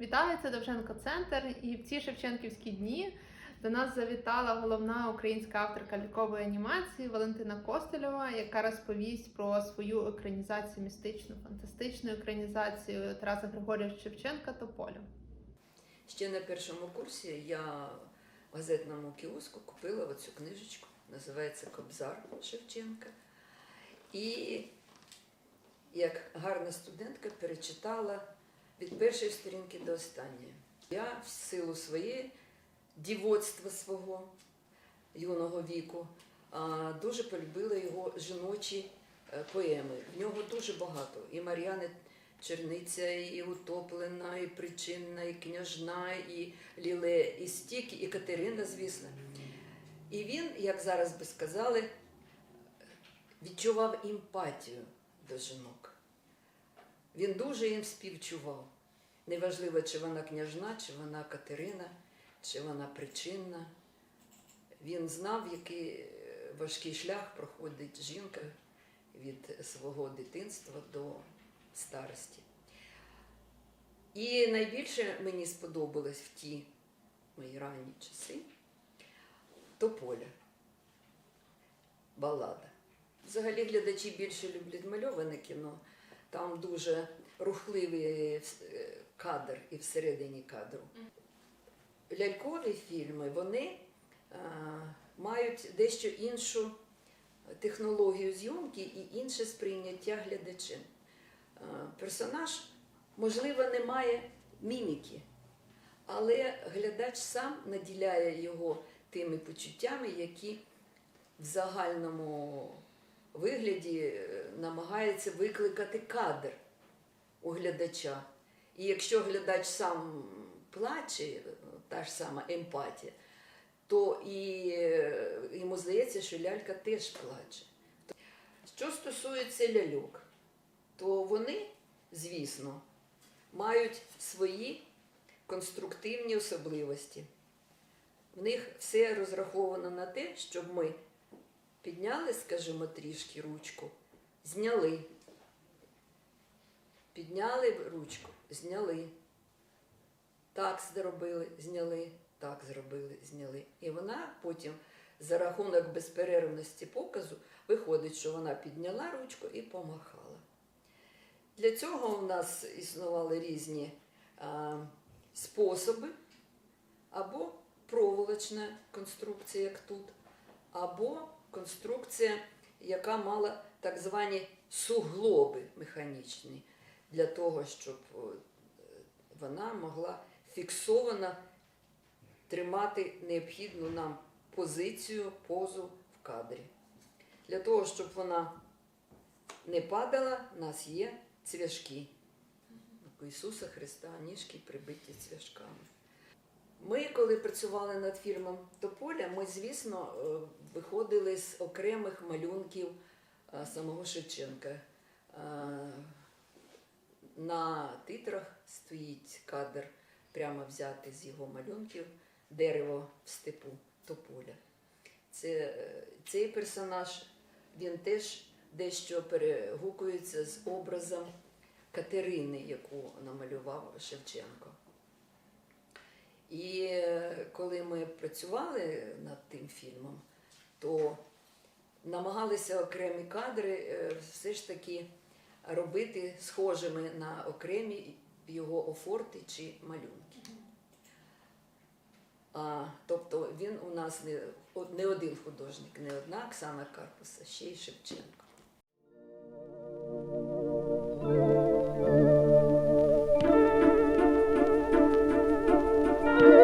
Вітаю, це Довженко Центр. І в ці Шевченківські дні до нас завітала головна українська авторка лікової анімації Валентина Костельова, яка розповість про свою екранізацію містичну, фантастичну екранізацію Тараса Григорійовича Шевченка Тополю. Ще на першому курсі я в газетному кіоску купила оцю книжечку, називається Кобзар Шевченка. І як гарна студентка перечитала від першої сторінки до останньої. Я в силу своєї дівоцтва свого юного віку дуже полюбила його жіночі е, поеми. В нього дуже багато. І Мар'яни Черниця, і Утоплена, і Причинна, і Княжна, і Ліле, і Стік, і Катерина, звісно. І він, як зараз би сказали, відчував емпатію до жінок. Він дуже їм співчував. Неважливо, чи вона княжна, чи вона Катерина, чи вона причинна. Він знав, який е, важкий шлях проходить жінка від свого дитинства до старості. І найбільше мені сподобалось в ті мої ранні часи Тополя, балада. Взагалі глядачі більше люблять мальоване кіно. Там дуже рухливий е, кадр і всередині кадру. Лялькові фільми вони е, мають дещо іншу технологію зйомки і інше сприйняття глядачем. Е, Персонаж, можливо, не має міміки, але глядач сам наділяє його тими почуттями, які в загальному вигляді е, намагається викликати кадр у глядача. І якщо глядач сам плаче, е, та ж сама емпатія, то і е, йому здається, що лялька теж плаче. Що стосується ляльок, то вони, звісно, мають свої конструктивні особливості. В них все розраховано на те, щоб ми підняли, скажімо, трішки ручку, зняли. Підняли ручку, зняли. Так зробили, зняли, так зробили, зняли. І вона потім за рахунок безперервності показу виходить, що вона підняла ручку і помахала. Для цього у нас існували різні а, способи, або проволочна конструкція, як тут, або конструкція, яка мала так звані суглоби механічні, для того, щоб вона могла фіксовано тримати необхідну нам позицію, позу в кадрі. Для того, щоб вона не падала, у нас є цвяшки. У Ісуса Христа ніжки прибиті цвяшками. Ми, коли працювали над фільмом Тополя, ми, звісно, е, виходили з окремих малюнків е, самого Шевченка. Е, На титрах стоїть кадр, прямо взятий з його малюнків Дерево в степу Тополя. Це, цей персонаж він теж дещо перегукується з образом Катерини, яку намалював Шевченко. І коли ми працювали над тим фільмом, то намагалися окремі кадри е, все ж таки робити схожими на окремі його офорти чи малюнки. А, тобто він у нас не, не один художник, не одна Оксана Карпуса, ще й Шевченко.